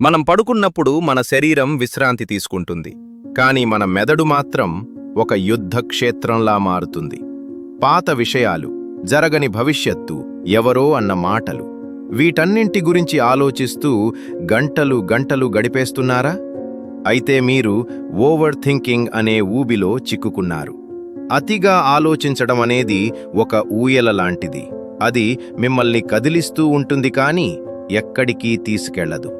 మనం పడుకున్నప్పుడు మన శరీరం విశ్రాంతి తీసుకుంటుంది. కానీ మన మెదడు మాత్రం ఒక యుద్ధ క్షేత్రంలా మారుతుంది. పాత విషయాలు జరగని భవిష్యత్తు ఎవరో అన్న మాటలు వీటన్నింటి గురించి ఆలోచిస్తూ గంటలు గంటలు గడిపేస్తున్నారా? అయితే మీరు ఓవర్ థింకింగ్ అనే ఊబిలో చిక్కుకున్నారు. అతిగా ఆలోచించడం అనేది ఒక ఊయల లాంటిది. అది మిమ్మల్ని కదిలిస్తూ ఉంటుంది కానీ ఎక్కడికి తీసుకెళ్ళదు.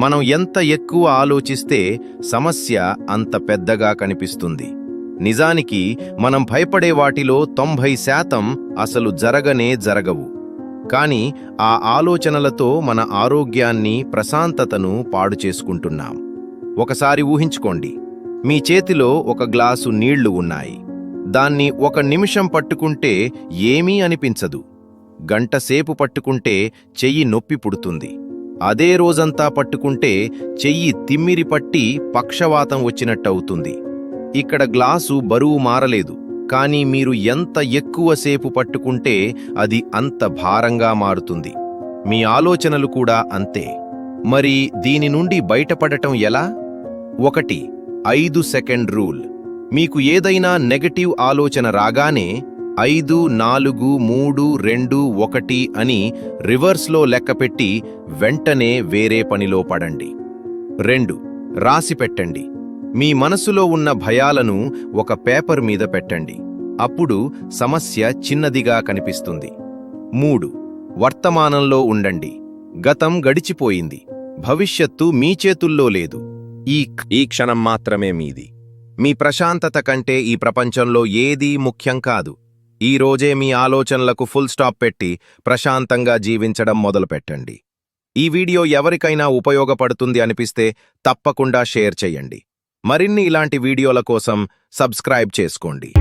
మనం ఎంత ఎక్కువ ఆలోచిస్తే సమస్య అంత పెద్దగా కనిపిస్తుంది. నిజానికి మనం భయపడే వాటిలో తొంభై శాతం అసలు జరగనే జరగవు. కానీ ఆ ఆలోచనలతో మన ఆరోగ్యాన్ని ప్రశాంతతను పాడు చేసుకుంటున్నాం. ఒకసారి ఊహించుకోండి. మీ చేతిలో ఒక గ్లాసు నీళ్ళు ఉన్నాయి. దాన్ని ఒక నిమిషం పట్టుకుంటే ఏమీ అనిపించదు. గంటసేపు పట్టుకుంటే చెయ్యి నొప్పి పుడుతుంది. అదే రోజంతా పట్టుకుంటే చెయ్యి తిమ్మిరి పట్టి పక్షవాతం వచ్చినట్టవుతుంది. ఇక్కడ గ్లాసు బరువు మారలేదు కానీ మీరు ఎంత ఎక్కువసేపు పట్టుకుంటే అది అంత భారంగా మారుతుంది. మీ ఆలోచనలు కూడా అంతే. మరి దీని నుండి బయటపడటం ఎలా? ఒకటి ఐదు సెకండ్ రూల్. మీకు ఏదైనా నెగటివ్ ఆలోచన రాగానే ఐదు నాలుగు మూడు రెండు ఒకటి అని రివర్స్లో లెక్కపెట్టి వెంటనే వేరే పనిలో పడండి. రెండు. రాసి పెట్టండి. మీ మనసులో ఉన్న భయాలను ఒక పేపర్ మీద పెట్టండి. అప్పుడు సమస్య చిన్నదిగా కనిపిస్తుంది. మూడు. వర్తమానంలో ఉండండి. గతం గడిచిపోయింది. భవిష్యత్తు మీ చేతుల్లో లేదు. ఈ ఈ క్షణం మాత్రమే మీది. మీ ప్రశాంతత కంటే ఈ ప్రపంచంలో ఏదీ ముఖ్యం కాదు. ఈ రోజే మీ ఆలోచనలకు ఫుల్ స్టాప్ పెట్టి ప్రశాంతంగా జీవించడం మొదలుపెట్టండి. ఈ వీడియో ఎవరికైనా ఉపయోగపడుతుంది అనిపిస్తే తప్పకుండా షేర్ చేయండి. మరిన్ని ఇలాంటి వీడియోల కోసం సబ్స్క్రైబ్ చేసుకోండి.